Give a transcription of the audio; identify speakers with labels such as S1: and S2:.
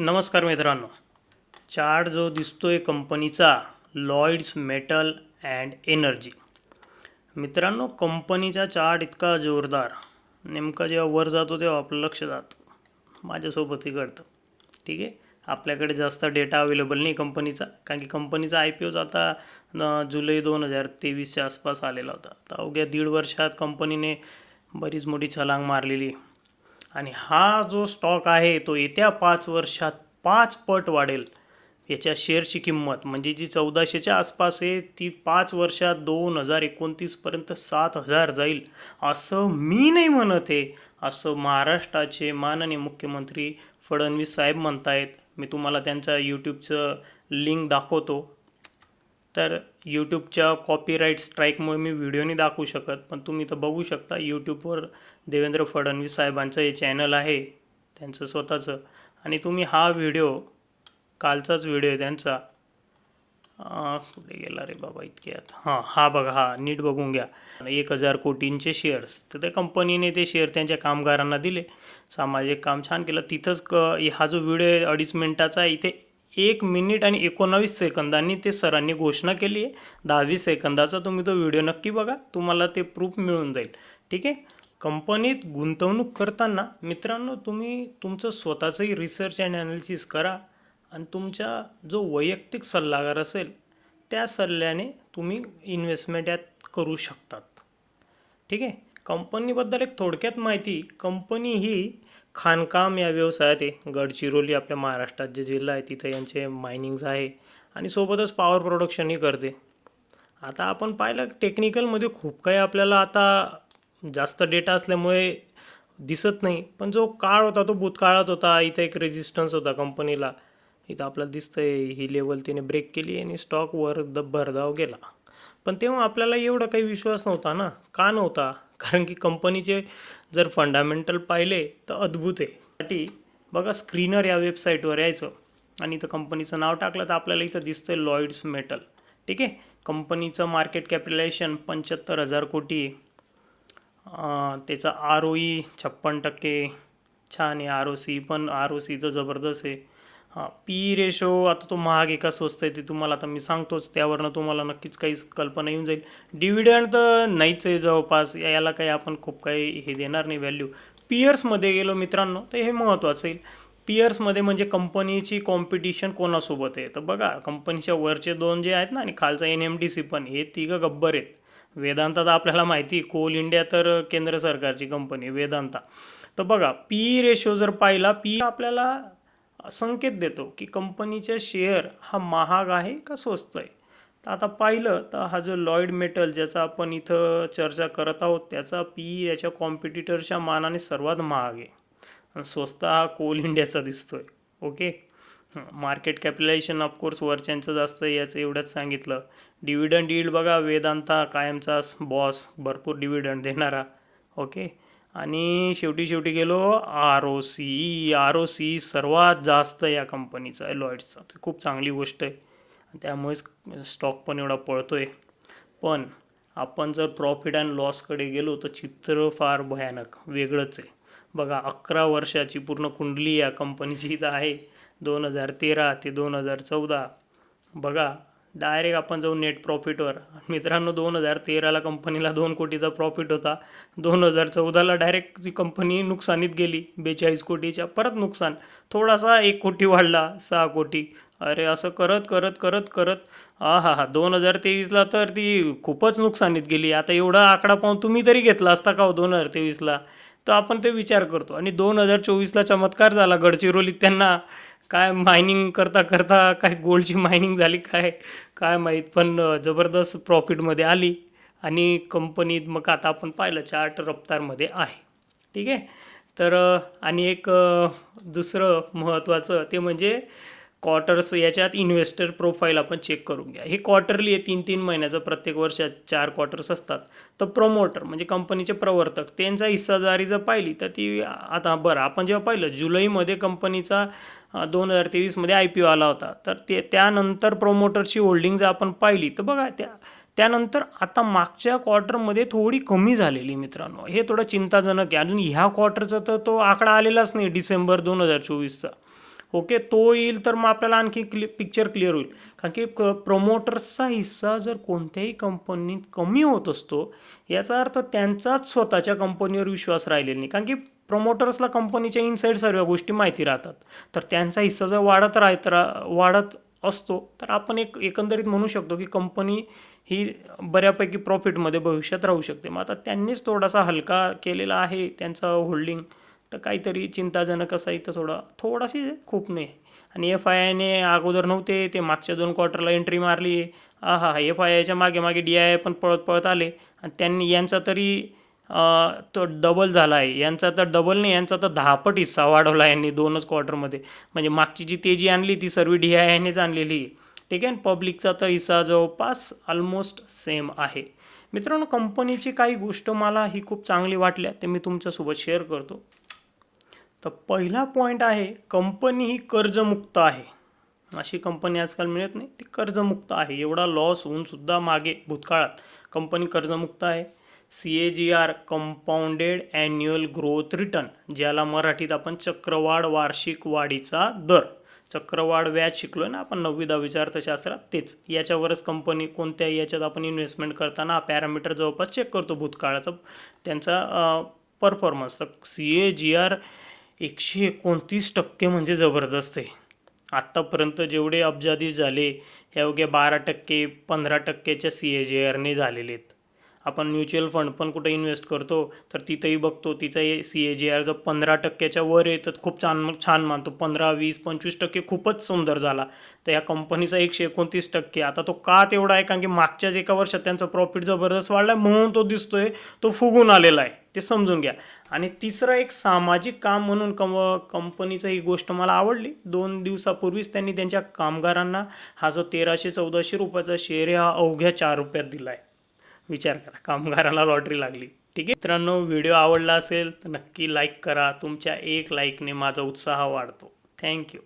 S1: नमस्कार मित्रांनो. चार्ट जो दिसतो आहे कंपनीचा लॉईड्स मेटल अँड एनर्जी मित्रांनो कंपनीचा चार्ट इतका जोरदार. नेमका जेव्हा वर जातो तेव्हा आपलं लक्ष जातं. माझ्यासोबतही घडतं. ठीक आहे? आपल्याकडे जास्त डेटा अवेलेबल नाही कंपनीचा. कारण की कंपनीचा आय पी ओच आता जुलै दोन हजार तेवीसच्या आसपास आलेला होता. तर अवघ्या दीड वर्षात कंपनीने बरीच मोठी छलांग मारलेली. आणि हा जो स्टॉक आहे तो येत्या पाच वर्षात पाच पट वाढेल. याच्या शेअरची किंमत म्हणजे जी चौदाशेच्या आसपास आहे ती पाच वर्षात दोन हजार एकोणतीसपर्यंत सात हजार जाईल. असं मी नाही म्हणत आहे. असं महाराष्ट्राचे माननीय मुख्यमंत्री फडणवीस साहेब म्हणतायत. मी तुम्हाला त्यांचा यूट्यूबचं लिंक दाखवतो. तर यूट्यूबच्या कॉपीराईट स्ट्राईकमुळे मी व्हिडिओ नाही दाखवू शकत पण तुम्ही तर बघू शकता यूट्यूबवर देवेंद्र फडणवीस साहेबांचं हे चॅनल आहे त्यांचं स्वतःचं. आणि तुम्ही हा व्हिडिओ कालचाच व्हिडिओ आहे त्यांचा. कुठे गेला रे बाबा इतक्यात हां हा बघा हा नीट बघून घ्या. एक हजार कोटींचे शेअर्स तर त्या कंपनीने ते शेअर त्यांच्या कामगारांना दिले. सामाजिक काम छान केलं. तिथंच क हा जो व्हिडिओ अडीच मिनिटाचा आहे इथे एक मिनिट आणि एकोणावीस सेकंदांनी ते सरांनी घोषणा केली आहे. दहावीस सेकंदाचा तुम्ही तो व्हिडिओ नक्की बघा तुम्हाला ते प्रूफ मिळून जाईल. ठीक आहे? कंपनीत गुंतवणूक करताना मित्रांनो तुम्ही तुमचं स्वतःचंही रिसर्च अँड ॲनालिसिस करा आणि तुमचा जो वैयक्तिक सल्लागार असेल त्या सल्ल्याने तुम्ही इन्व्हेस्टमेंट यात करू शकतात. ठीक आहे? कंपनीबद्दल एक थोडक्यात माहिती. कंपनी ही खाणकाम या व्यवसायात आहे. गडचिरोली आपल्या महाराष्ट्रात जे जिल्हा आहे तिथं यांचे मायनिंग्स आहे आणि सोबतच पॉवर प्रोडक्शनही करते. आता आपण पाहिलं टेक्निकलमध्ये खूप काही आपल्याला आता जास्त डेटा असल्यामुळे दिसत नाही. पण जो काळ होता तो भूतकाळात होता. इथं एक रेजिस्टन्स होता कंपनीला. इथं आपल्याला दिसतंय ही लेवल तिने ब्रेक केली आणि स्टॉकवर द भरधाव गेला. पण तेव्हा आपल्याला एवढा काही विश्वास नव्हता ना. का नव्हता? कारण की कंपनीचे जर फंडामेंटल पाहिले तर अद्भुत आहे. साठी बघा स्क्रीनर या वेबसाईटवर यायचं आणि इथं कंपनीचं नाव टाकलं तर आपल्याला इथं दिसतंय लॉईड्स मेटल ठीक आहे? कंपनीचं मार्केट कॅपिटलायझेशन पंच्याहत्तर हजार कोटी आहे. त्याचा आर ओ ई छप्पन टक्के छान आहे. आर ओ सी पण आर ओ सीचं जबरदस्त आहे. हां पी रेशो आता तो महाग एका स्वस्त आहे ते तुम्हाला आता मी सांगतोच त्यावरनं तुम्हाला नक्कीच काही कल्पना येऊन जाईल. डिव्हिडंड तर नाहीच आहे जवळपास या- याला काही आपण खूप काही हे देणार नाही व्हॅल्यू पियर्समध्ये गेलो मित्रांनो तर हे महत्त्वाचं येईल. पियर्समध्ये म्हणजे कंपनीची कॉम्पिटिशन कोणासोबत आहे? तर बघा कंपनीच्या वरचे दोन जे आहेत ना आणि खालचा एन एम डी सी पण हे तिघं गब्बर आहेत. वेदांता तर आपल्याला माहिती कोल इंडिया तर केंद्र सरकारची कंपनी वेदांता. तर बघा पी रेशो जर पाहिला पी आपल्याला संकेत देतो की कंपनीचा शेअर हा महाग आहे का स्वस्त आहे? तर आता पाहिलं तर हा जो लॉईड मेटल ज्याचा आपण इथं चर्चा करत आहोत त्याचा पी याच्या कॉम्पिटिटरच्या मानाने सर्वात महाग आहे. आणि स्वस्त हा कोल इंडियाचा दिसतो आहे okay market capitalization of course वरच्यांचं जास्त आहे याचं एवढंच सांगितलं. डिव्हिडंड यील्ड बघा वेदांता कायमचा बॉस भरपूर डिव्हिडंड देणारा ओके आणि शेवटी शेवटी गेलो R O C R O C सर्वात जास्त या कंपनीचा आहे लॉईड्सचा तर खूप चांगली गोष्ट आहे. त्यामुळेच स्टॉक पण एवढा पळतो आहे पण आपण जर प्रॉफिट अँड लॉसकडे गेलो तर चित्र फार भयानक वेगळंच आहे. बघा अकरा वर्षाची पूर्ण कुंडली या कंपनीची इथं आहे. दोन हजार तेरा ते दोन हजार चौदा. बघा डायरेक्ट आपण जाऊ नेट प्रॉफिटवर मित्रांनो दोन हजार तेराला कंपनीला दोन कोटीचा प्रॉफिट होता. दोन हजार चौदाला डायरेक्ट जी कंपनी नुकसानीत गेली बेचाळीस कोटीच्या परत नुकसान. थोडासा एक कोटी वाढला सहा कोटी. अरे असं करत करत करत करत. हा हा हा दोन हजार तेवीसला तर ती खूपच नुकसानीत गेली. आता एवढा आकडा पाहून तुम्ही तरी घेतला असता का हो दोन हजार तेवीसला? तर आपण ते विचार करतो. आणि दोन हजार चोवीसला चमत्कार झाला गडचिरोलीत त्यांना. काय मायनिंग करता करता काय गोल्डची मायनिंग झाली काय? काय माहीत पण जबरदस्त प्रॉफिटमध्ये आली आणि कंपनीत मग आता आपण पाहिलं चार्ट रफ्तारमध्ये आहे. ठीक आहे? तर आणि एक दुसरं महत्त्वाचं ते म्हणजे क्वार्टर्स याच्यात इन्व्हेस्टर प्रोफाईल आपण चेक करून घ्या. हे क्वार्टरली आहे तीन तीन महिन्याचं प्रत्येक वर्षात चार क्वार्टर्स असतात. तर प्रमोटर म्हणजे कंपनीचे प्रवर्तक त्यांचा हिस्साजारी जर पाहिली तर ती आता बरं आपण जेव्हा पाहिलं जुलैमध्ये कंपनीचा दोन हजार तेवीसमध्ये आय पी ओ आला होता. तर ते त्यानंतर प्रोमोटरची होल्डिंग जर आपण पाहिली तर बघा त्या त्यानंतर आता मागच्या क्वार्टरमध्ये थोडी कमी झालेली मित्रांनो. हे थोडं चिंताजनक आहे. अजून ह्या क्वार्टरचा तर तो आकडा आलेलाच नाही डिसेंबर दोन हजार चोवीसचा. ओके? तो येईल तर मग आपल्याला आणखी क्लि पिक्चर क्लिअर होईल. कारण की क प्रमोटर्सचा हिस्सा जर कोणत्याही कंपनीत कमी होत असतो याचा अर्थ त्यांचाच स्वतःच्या कंपनीवर विश्वास राहिलेला नाही. कारण की प्रमोटर्सला कंपनीच्या इनसाईड सर्व गोष्टी माहिती राहतात. तर त्यांचा हिस्सा जर वाढत राहत रा वाढत असतो तर आपण एक एकंदरीत म्हणू शकतो की कंपनी ही बऱ्यापैकी प्रॉफिटमध्ये भविष्यात राहू शकते. मग आता त्यांनीच थोडासा हलका केलेला आहे त्यांचं होल्डिंग तर काहीतरी चिंताजनक असा इथं थोडा थोडाशी खूप नाही. आणि एफ आय आयने अगोदर नव्हते ते मागच्या दोन क्वार्टरला एंट्री मारली. हा हा एफ आय आयच्या मागे मागे डी आय आय पण पळत पळत आले. आणि त्यांनी यांचा तरी तो डबल झाला आहे. यांचा तर डबल नाही यांचा तर दहापट हिस्सा वाढवला यांनी दोनच क्वार्टरमध्ये म्हणजे मागची जी तेजी आणली ती सर्व डी आय आयनेच आणलेली आहे. ठीक आहे? पब्लिकचा तर हिस्सा जवळपास ऑलमोस्ट सेम आहे. मित्रांनो कंपनीची काही गोष्ट मला ही खूप चांगली वाटल्या ते मी तुमच्यासोबत शेअर करतो. तर पहिला पॉईंट आहे कंपनी ही कर्जमुक्त आहे. अशी कंपनी आजकाल मिळत नाही ती कर्जमुक्त आहे. एवढा लॉस होऊन सुद्धा मागे भूतकाळात कंपनी कर्जमुक्त आहे. C A G R compounded annual growth return ज्याला मराठीत आपण चक्रवाढ वार्षिक वाढीचा दर चक्रवाढ व्याज शिकलो ना आपण नववी दहावीच्या अर्थशास्त्रात तेच. याच्यावरच कंपनी कोणत्याही याच्यात आपण इन्व्हेस्टमेंट करताना पॅरामीटर जवळपास चेक करतो भूतकाळाचा त्यांचा परफॉर्मन्स तर सी ए जी आर एकशे एकोणतीस टक्के म्हणजे जबरदस्त आहे. आत्तापर्यंत जेवढे अब्जाधीश झाले हे अवघ्या बारा टक्के पंधरा टक्क्याच्या सी ए जी आरने झालेले आहेत. आपण म्युच्युअल फंड पण कुठे इन्व्हेस्ट करतो तर तिथंही बघतो तिचा सी ए जी आर जर पंधरा टक्क्याच्या वर आहे तर खूप छान छान मानतो. पंधरा वीस पंचवीस टक्के खूपच सुंदर झाला. तर या कंपनीचा एकशे एकोणतीस टक्के. आता तो का तेवढा आहे? कारण की मागच्याच एका वर्षात त्यांचा प्रॉफिट जबरदस्त वाढला आहे म्हणून तो दिसतोय तो फुगून आलेला आहे. ते समजून घ्या. आणि तिसरं एक सामाजिक काम म्हणून कम कंपनीचं ही गोष्ट मला आवडली. दोन दिवसापूर्वीच त्यांनी त्यांच्या कामगारांना हा जो तेराशे चौदाशे रुपयाचा शेअर हा अवघ्या चार रुपयात दिला आहे विचार करा कामगारांना लॉटरी लागली. ठीक आहे? मित्रांनो व्हिडिओ आवडला असेल तर नक्की लाईक करा. तुमच्या एक लाईकने माझा उत्साह वाढतो. थँक्यू